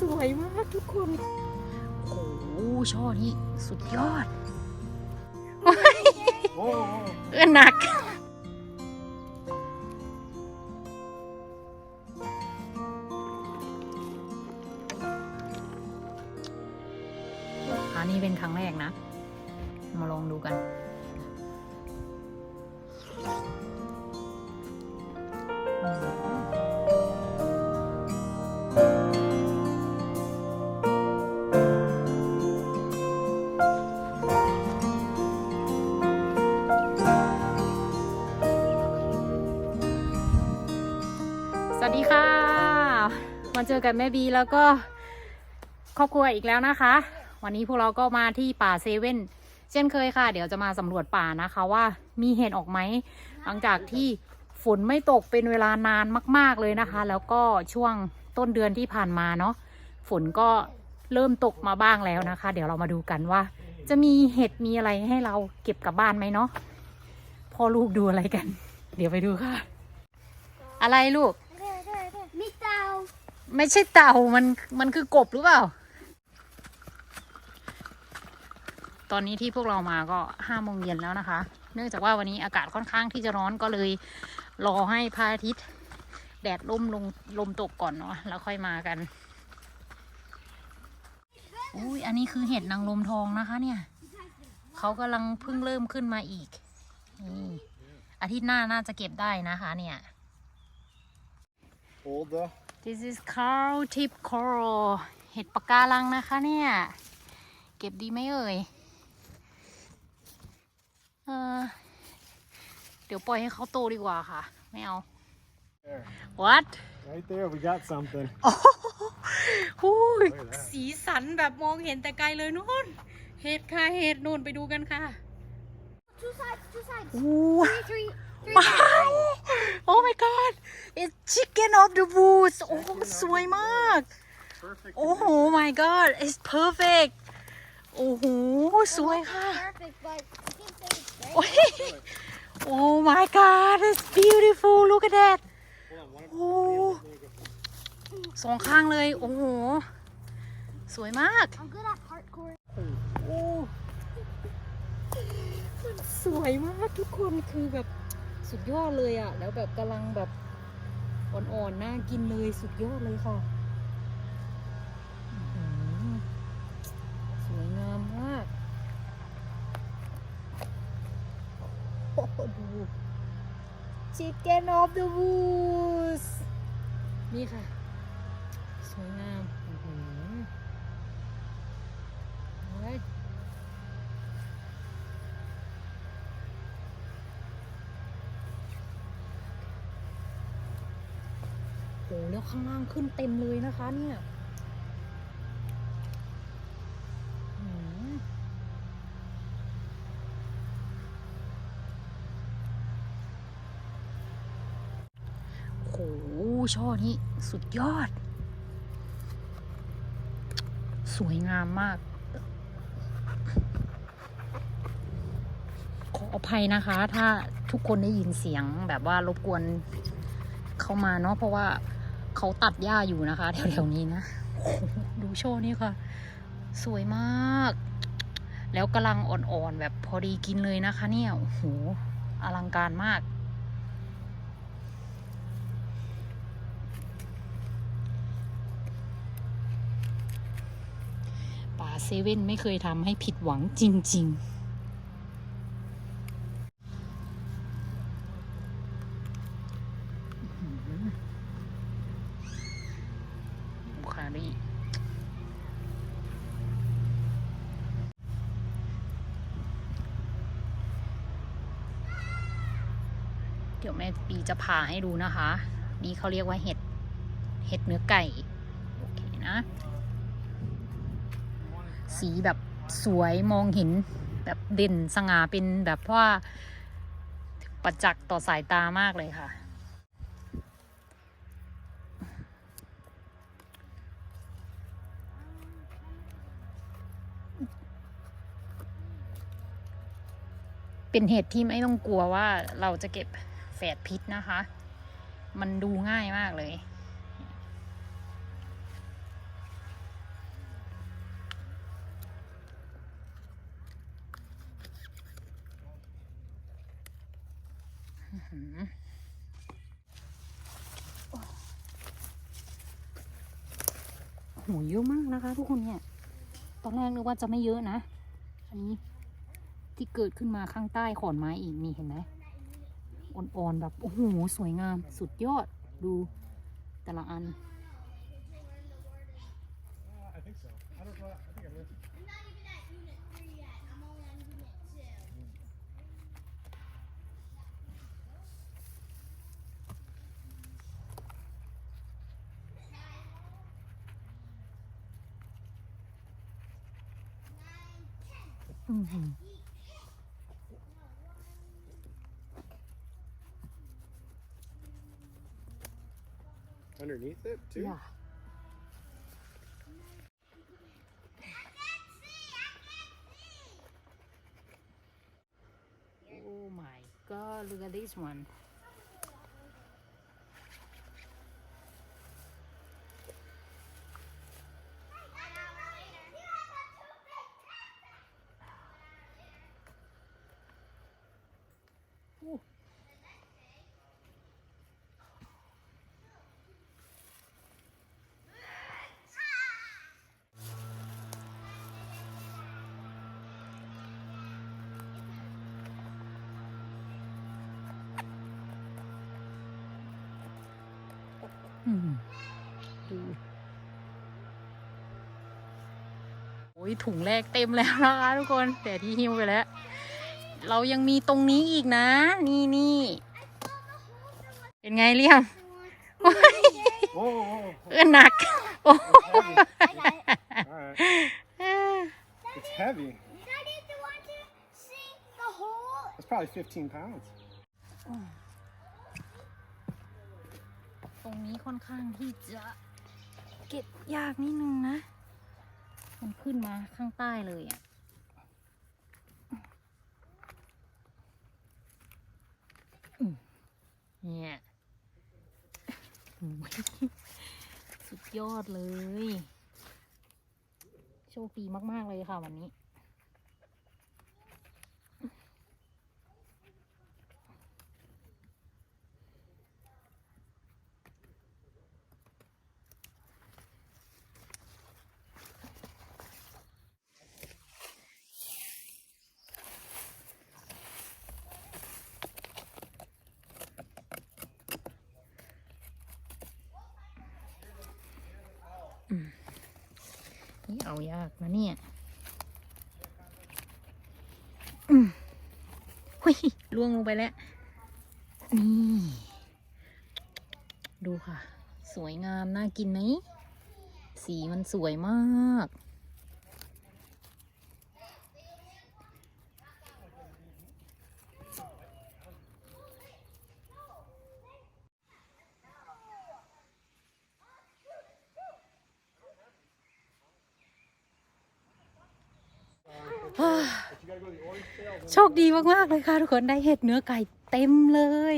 สวยมากทุกคน โอ้โหช่อนี้สุดยอด โอ้โหเอื้อนหนัก มาเจอกับแม่บีแล้วก็ครอบครัวอีกแล้วนะคะ วันนี้พวกเราก็มาที่ป่าเซเว่นเช่นเคยค่ะ เดี๋ยวจะมาสำรวจป่านะคะว่ามีเห็ดออกไหมหลังจากที่ฝนไม่ตกเป็นเวลานานมาก ๆเลยนะคะ แล้วก็ช่วงต้นเดือนที่ผ่านมาเนาะฝนก็เริ่มตกมาบ้างแล้วนะคะ เดี๋ยวเรามาดูกันว่า จะมีเห็ดมีอะไรให้เราเก็บกลับบ้านไหมเนาะพ่อลูกดูอะไรกัน เดี๋ยวไปดูค่ะ อะไรลูก ไม่ใช่เต่ามันมันคือกบหรือเปล่า ตอนนี้ที่พวกเรามาก็ห้าโมงเย็นแล้วนะคะ เนื่องจากว่าวันนี้อากาศค่อนข้างที่จะร้อนก็เลย รอให้พระอาทิตย์ แดดล่มลงลมตกก่อนเนาะแล้วค่อยมากันอุ้ยอันนี้คือเห็ดนางลมทองนะคะ เนี่ยเขากำลังเพิ่งเริ่มขึ้นมาอีกนี่อาทิตย์หน้าน่าจะเก็บได้นะคะ เนี่ย Older. This is coral tip coral เห็ดปะการังนะคะเนี่ย เก็บดีไหมเอ่ยเออเดี๋ยวปล่อยให้เขาโตดีกว่าค่ะ ไม่เอา There. What Right there, we got something. หูยสีสันแบบมองเห็นแต่ไกลเลยนู่น เห็ดค่ะ เห็ดนู่นไปดูกันค่ะ two sides two sides อู้ three three three ว้าว Oh my god it's chicken of the woods โอ้สวยมาก Perfect. โอ้โห my god it's perfect โอ้โห สวยค่ะ perfect but you can say it's great โอ้ย Oh my god it's beautiful look at that Hold on, one โอ้สองข้างเลย โอ้โห สวยมาก I'm good at hardcore โอ้ มันสวยมากทุกคนคือแบบ สุดยอดเลยอะแล้วแบบกำลังแบบอ่อนๆน่ากินเลยสุดยอดเลยค่ะสวยงามมากโอ้โหดู Chicken of the Woods นี่ค่ะ สวยงาม ข้างล่างขึ้นเต็มเลยนะคะเนี่ยโอ้โหช่อนี้สุดยอด สวยงามมาก ขออภัยนะคะ ถ้าทุกคนได้ยินเสียงแบบว่ารบกวนเข้ามาเนาะเพราะว่า เขาตัดหญ้าอยู่นะคะแถวๆนี้นะดูโชว์นี่ค่ะ สวยมาก แล้วกำลังอ่อนๆแบบพอดีกินเลยนะคะ เนี่ยโอ้โหอลังการมากป่าเซเว่นไม่เคยทำให้ผิดหวังจริง ๆ เดี๋ยวแม่ปีจะพาให้ดูนะคะ นี่เขาเรียกว่าเห็ด เห็ดเนื้อไก่ โอเคนะ สีแบบสวยมองเห็นแบบเด่นสง่าเป็นแบบว่าประจักษ์ต่อสายตามากเลยค่ะ เป็นเห็ดที่ไม่ต้องกลัวว่าเราจะเก็บ แฝดพิษนะคะ มันดูง่ายมากเลย หูเยอะมากนะคะทุกคนเนี่ย ตอนแรกนึกว่าจะไม่เยอะนะ อันนี้ที่เกิดขึ้นมาข้างใต้ขอนไม้อีกนี่เห็นไหม อ่อนๆ แบบโอ้โหสวยงามสุดยอดดูแต่ละอัน Uh, I underneath it too? Yeah. Oh my god, look at this one. โอ้ยถุงแรกเต็มแล้วนะคะทุกคนแต่ที่หิ้วไปแล้ว เรายังมีตรงนี้อีกนะ นี่นี่เป็นไงเลี่ยม Whoa, whoa, whoa. เอื้อนหนักโอ้ It's heavy. All right. It's heavy. Daddy, do you want to see the hole? That's probably 15 pounds. ตรงนี้ค่อนข้างที่จะเก็บยากนิดนึงนะ มันขึ้นมาข้างใต้เลยอะเนี่ยโอ้ยสุดยอดเลย โชคดีมาก ๆ เลยค่ะวันนี้ เอายากนะเนี่ยอืมหุยล่วงลงไปแล้ว นี่ ดูค่ะ สวยงาม น่ากินไหม สีมันสวยมาก โชคดีมากๆเลยค่ะทุกคนได้เห็ดเนื้อไก่เต็มเลย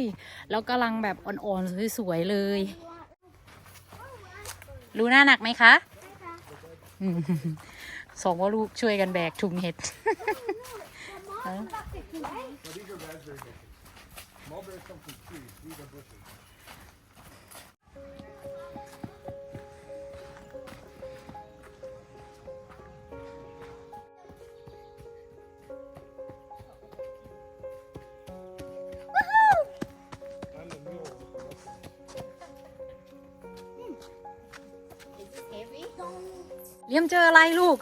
แล้วกำลังแบบอ่อนๆสวยๆเลยรู้หน้าหนักไหมคะสองว่าลูกช่วยกันแบกถุงเห็ด เลียมเจออะไรลูก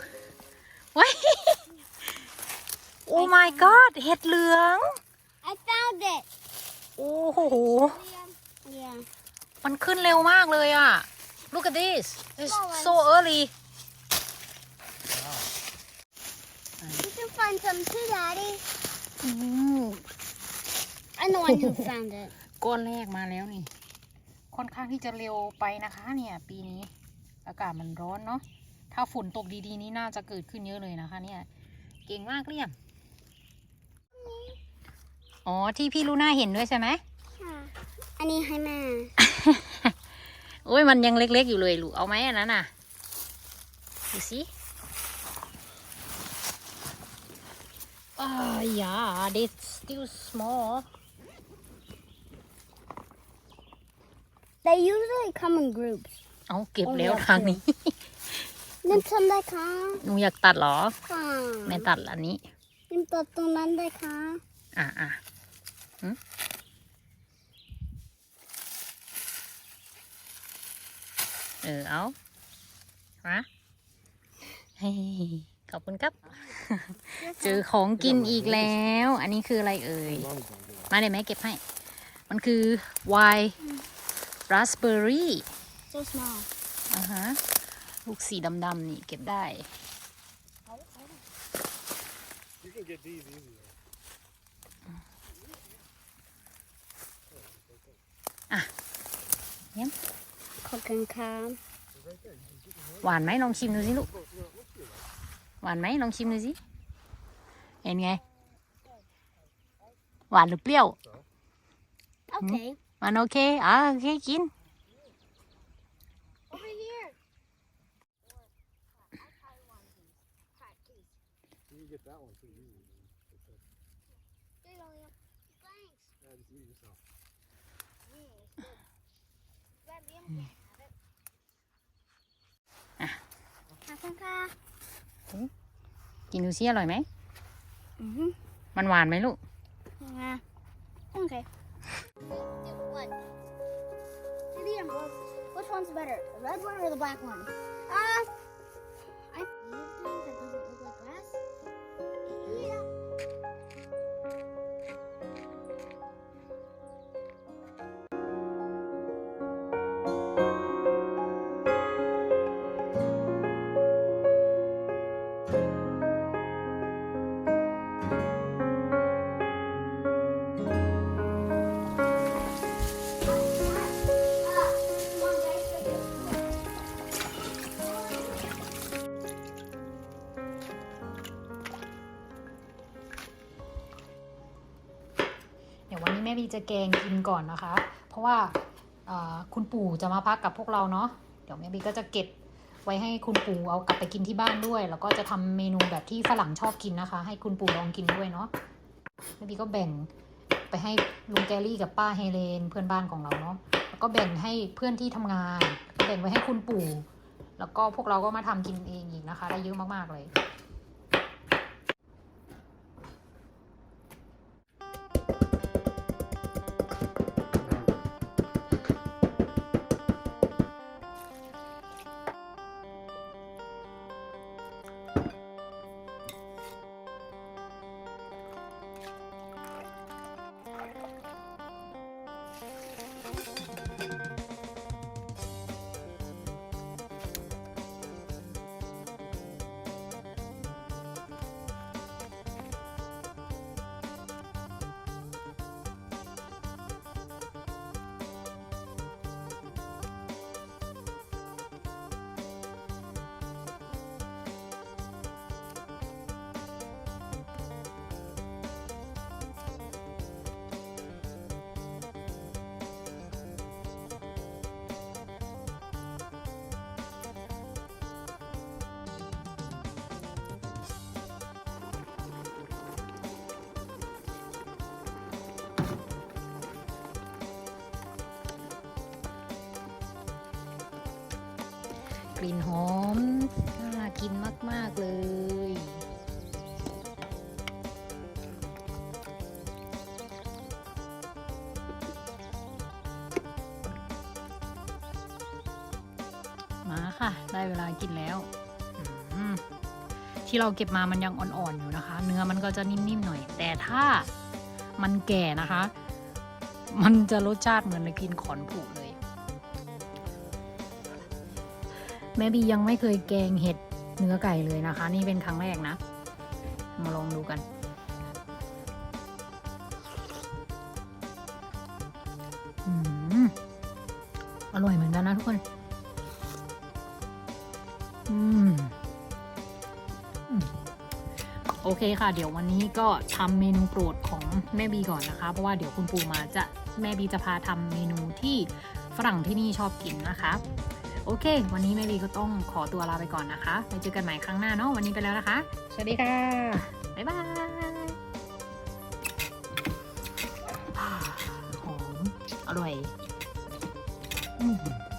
ว้ายโอ้ my god เห็ดเหลือง I found it. โอ้โห Yeah. มันขึ้นเร็วมากเลยอะ look at this it's so early You can find some too, Daddy. อืม I'm the one who found it. ก้อนแรกมาแล้วนี่ ค่อนข้างที่จะเร็วไปนะคะเนี่ย ปีนี้ อากาศมันร้อนเนาะ ถ้าฝนตกดีๆ นี้น่าจะเกิดขึ้นเยอะเลยนะคะ เนี่ย เก่งมากเรียมอ๋อที่พี่ลูน่าเห็นด้วยใช่ไหมอันนี้ให้แม่โอ้ยมันยังเล็ก ๆ อยู่เลยลูกเอาไหมอันนั้นน่ะดูสิอ่า yeah it's still small They usually come in groups. เอาเก็บแล้วทางนี้ Nim some ได้ค่ะหนูอยากตัดเหรอค่ะแม่ตัดอันนี้นิมตัดตรงนั้นได้ค่ะอะอะหึเออเอามาเฮ้ยขอบคุณครับ เจอของกินอีกแล้ว อันนี้คืออะไรเอ่ย มาเดี๋ยวแม่เก็บให้ มันคือไวน์ราสเบอร์รี่ so small อ่าฮะ ลูกสีดำๆนี่เก็บได้ You can get these easier. ขอบคุณค่ะหวานไหมลองชิมดูสิลูก หวานไหมลองชิมดูสิเห็นไง หวานหรือเปรี้ยว Okay มันโอเคอะโอเคกิน You can get that one too easy. Thanks Yeah, just eat yourself. ขอบคุณค่ะกินดูสิอร่อยไหม อือฮึมันหวานไหมลูก Yeah. Okay. What? Medium. Well, which one's better, the red one or the black one? Uh, I จะแกงกินก่อนนะคะ เพราะว่าคุณปู่จะมาพักกับพวกเราเนาะเดี๋ยวแม่บีก็จะเก็บไว้ให้คุณปู่เอากลับไปกินที่บ้านด้วย แล้วก็จะทำเมนูแบบที่ฝรั่งชอบกินนะคะ ให้คุณปู่ลองกินด้วยเนาะแม่บีก็แบ่งไปให้ลุงแกรี่กับป้าเฮเลนเพื่อนบ้านของเราเนาะแล้วก็แบ่งให้เพื่อนที่ทำงานแบ่งไว้ให้คุณปู่ แล้วก็พวกเราก็มาทำกินเองอีกนะคะ ได้เยอะมากๆเลย กลิ่นหอมน่ากินมาก ๆ เลย มาค่ะ ได้เวลากินแล้ว ที่เราเก็บมามันยังอ่อน ๆ อยู่นะคะ เนื้อมันก็จะนิ่ม ๆ หน่อย แต่ถ้ามันแก่นะคะ มันจะรสชาติเหมือนกินขอนผุเลย แม่บียังไม่เคยแกงเห็ดเนื้อไก่เลยนะคะ นี่เป็นครั้งแรกนะ มาลองดูกันอืมอร่อยเหมือนกันนะทุกคน อืมโอเคค่ะ เดี๋ยววันนี้ก็ทำเมนูโปรดของแม่บีก่อนนะคะ เพราะว่าเดี๋ยวคุณปู่มาจะแม่บีจะพาทำเมนูที่ฝรั่งที่นี่ชอบกินนะคะ โอเค วันนี้แม่บีก็ต้องขอตัวลาไปก่อนนะคะไว้เจอกันใหม่ครั้งหน้าเนาะวันนี้ไปแล้วนะคะ สวัสดีค่ะ บ๊ายบายอ่าหอมอร่อย movement.